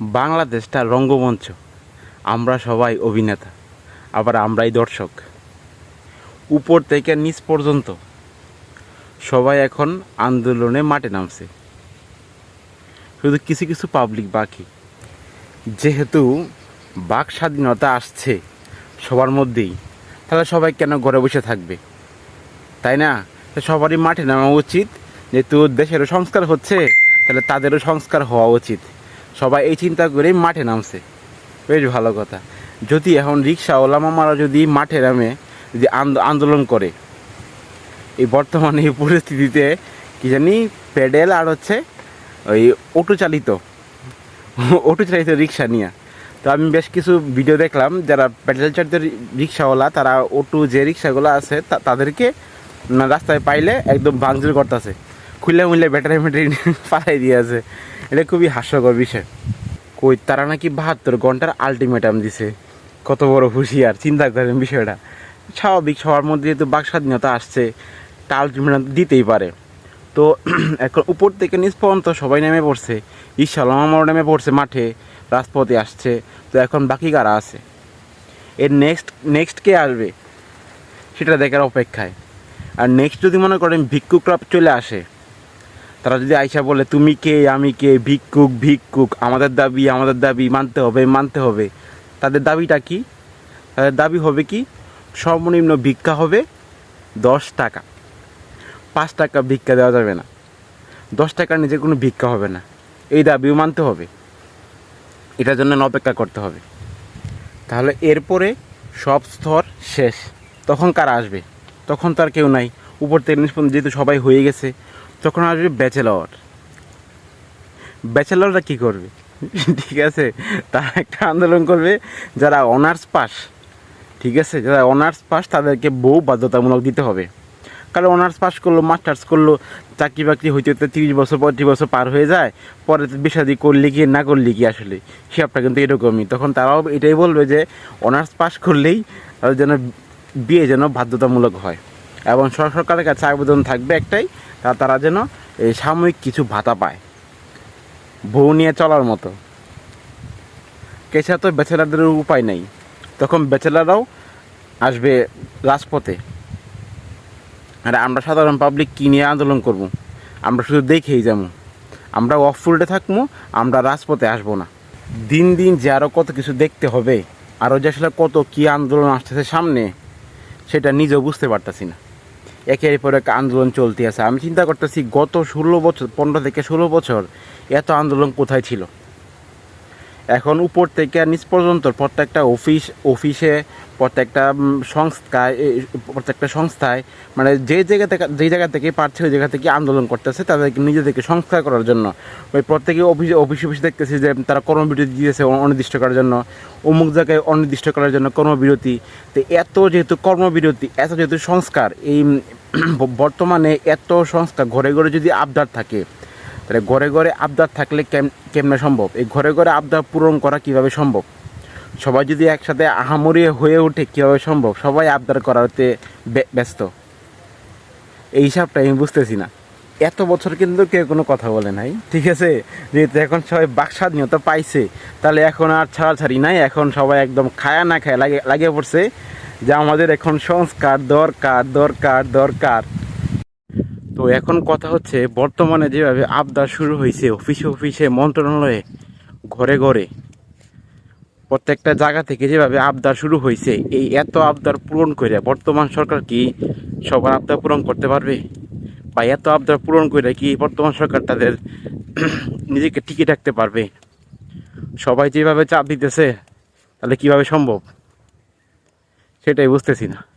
বাংলাদেশটা রঙ্গমঞ্চ। আমরা সবাই অভিনেতা, আবার আমরাই দর্শক। উপর থেকে নিচ পর্যন্ত। সবাই এখন আন্দোলনে মাঠে নামছে। শুধু কিছু কিছু পাবলিক বাকি। যেহেতু বাক স্বাধীনতা আসছে সবার মধ্যেই, তাহলে সবাই কেন ঘরে বসে থাকবে? তাই না? সবারই মাঠে নামা উচিত, যেহেতু দেশেরও সংস্কার হচ্ছে, তাহলে তাদেরও সংস্কার হওয়া উচিত। সবাই এই চিন্তা করেই মাঠে নামছে। বেশ ভালো কথা। যদি এখন রিক্সাওয়ালা মামারা যদি মাঠে নামে, যদি আন্দো- আন্দোলন করে, এই বর্তমানে এই পরিস্থিতিতে কি জানি প্যাডেল আর হচ্ছে ওই অটো চালিত অটো চালিত রিক্সা নিয়ে। তো আমি বেশ কিছু ভিডিও দেখলাম, যারা প্যাডেল চালিত রিক্সাওয়ালা, তারা অটো যে রিক্সাগুলো আছে তাদেরকে রাস্তায় পাইলে একদম ভাঙচুর করতেছে। খুলে মুলে ব্যাটারি ব্যাটারি পালাই দিয়েছে এটা খুবই হাস্যকর বিষয়। কই, তারা নাকি বাহাত্তর ঘণ্টার আলটিমেটাম দিছে। কত বড় হুঁশিয়ার, চিন্তা করেন বিষয়টা। স্বাভাবিক, সবার মধ্যে যেহেতু বাক স্বাধীনতা আসছে, তা আলটিমেটাম দিতেই পারে। তো এখন উপর থেকে নিচ পর্যন্ত সবাই নেমে পড়ছে। ইশালাম আমার নেমে পড়ছে মাঠে, রাজপথে আসছে। তো এখন বাকি কারা আছে? এর নেক্সট নেক্সট কে আসবে? সেটা দেখার অপেক্ষায়। আর নেক্সট যদি মনে করেন ভিক্ষুকরা চলে আসে তারা যদি আইসা বলে, তুমি কে, আমি কে, ভিক্ষুক ভিক্ষুক, আমাদের দাবি আমাদের দাবি, মানতে হবে মানতে হবে। তাদের দাবিটা কি? তাদের দাবি হবে কি? সর্বনিম্ন ভিক্ষা হবে দশ টাকা। পাঁচ টাকা ভিক্ষা দেওয়া যাবে না। দশ টাকার নিচে কোনো ভিক্ষা হবে না। এই দাবিও মানতে হবে। এটার জন্য অপেক্ষা করতে হবে। তাহলে এরপরে সব স্তর শেষ। তখন কারা আসবে? তখন তো আর কেউ নাই। উপর থেকে নিচ পর্যন্ত যেহেতু সবাই হয়ে গেছে তখন আসবে ব্যাচেলর। ব্যাচেলররা কী করবে? ঠিক আছে, তারা একটা আন্দোলন করবে, যারা অনার্স পাস, ঠিক আছে, যারা অনার্স পাস তাদেরকে বউ বাধ্যতামূলক দিতে হবে। কারণ অনার্স পাস করল, মাস্টার্স করল, চাকরি বাকরি হইতে হইতে তিরিশ বছর পঁয়ত্রিশ বছর পার হয়ে যায়, পরে বিষাদি করলে কি, না করলে কি আসলে? হিসাবটা কিন্তু এরকমই। তখন তারাও এটাই বলবে যে, অনার্স পাস করলেই যেন বিয়ে যেন বাধ্যতামূলক হয়। এবং সরকারের কাছে আবেদন থাকবে একটাই তা তারা যেন এই সাময়িক কিছু ভাতা পায়। বউ নিয়ে চলার মতো। এছাড়া তো ব্যাচেলারদের উপায় নেই। তখন ব্যাচেলাররাও আসবে রাজপথে। আর আমরা সাধারণ পাবলিক কী নিয়ে আন্দোলন করব? আমরা শুধু দেখেই যাব। আমরা অফ ফুল্ডে থাকব, আমরা রাজপথে আসব না। দিন দিন যে আরও কত কিছু দেখতে হবে আরও যে আসলে কত কী আন্দোলন আসতেছে সামনে, সেটা নিজেও বুঝতে পারতাছি না। একের পর এক আন্দোলন চলতে আছে। আমি চিন্তা করতেছি, গত ষোলো বছর, পনেরো থেকে ষোলো বছর এত আন্দোলন কোথায় ছিল? এখন উপর থেকে নিচ পর্যন্ত প্রত্যেকটা অফিস, অফিসে প্রত্যেকটা সংস্থায় প্রত্যেকটা সংস্থায় মানে যে জায়গা থেকে, যে জায়গা থেকে পারছে ওই জায়গা থেকে আন্দোলন করতেছে, তাদেরকে নিজেদেরকে সংস্কার করার জন্য। ওই প্রত্যেকে অফিসে, অফিস অফিস দেখতেছি যে তারা কর্মবিরতি দিয়েছে অনির্দিষ্ট করার জন্য। অমুক জায়গায় অনির্দিষ্ট করার জন্য কর্মবিরতি। তো এত যেহেতু কর্মবিরতি, এত যেহেতু সংস্কার, এই বর্তমানে এত সংস্কার, ঘরে ঘরে যদি আবদার থাকে তাহলে ঘরে ঘরে আবদার থাকলে কেম, কেমনে সম্ভব? এই ঘরে ঘরে আবদার পূরণ করা কীভাবে সম্ভব? সবাই যদি একসাথে আহামরি হয়ে ওঠে কীভাবে সম্ভব? সবাই আবদার করাতে ব্য- ব্যস্ত। এই হিসাবটা আমি বুঝতেছি না। এত বছর কিন্তু কেউ কোনো কথা বলে নাই, ঠিক আছে? যেহেতু এখন সবাই বাক স্বাধীনতা পাইছে, তাহলে এখন আর ছাড়াছাড়ি নাই। এখন সবাই একদম খায়া না খায় লাগে, লাগিয়ে পড়ছে যে আমাদের এখন সংস্কার দরকার দরকার দরকার। তো এখন কথা হচ্ছে, বর্তমানে যেভাবে আবদার শুরু হয়েছে, অফিসে অফিসে, মন্ত্রণালয়ে, ঘরে ঘরে, প্রত্যেকটা জায়গা থেকে যেভাবে আবদার শুরু হয়েছে, এই এত আবদার পূরণ করে বর্তমান সরকার কি সবার আবদার পূরণ করতে পারবে? বা এত আবদার পূরণ করে কি বর্তমান সরকার তাদের নিজেকে টিকে রাখতে পারবে? সবাই যেভাবে চাপ দিতেছে, তাহলে কীভাবে সম্ভব? সেটাই বুঝতেছি না।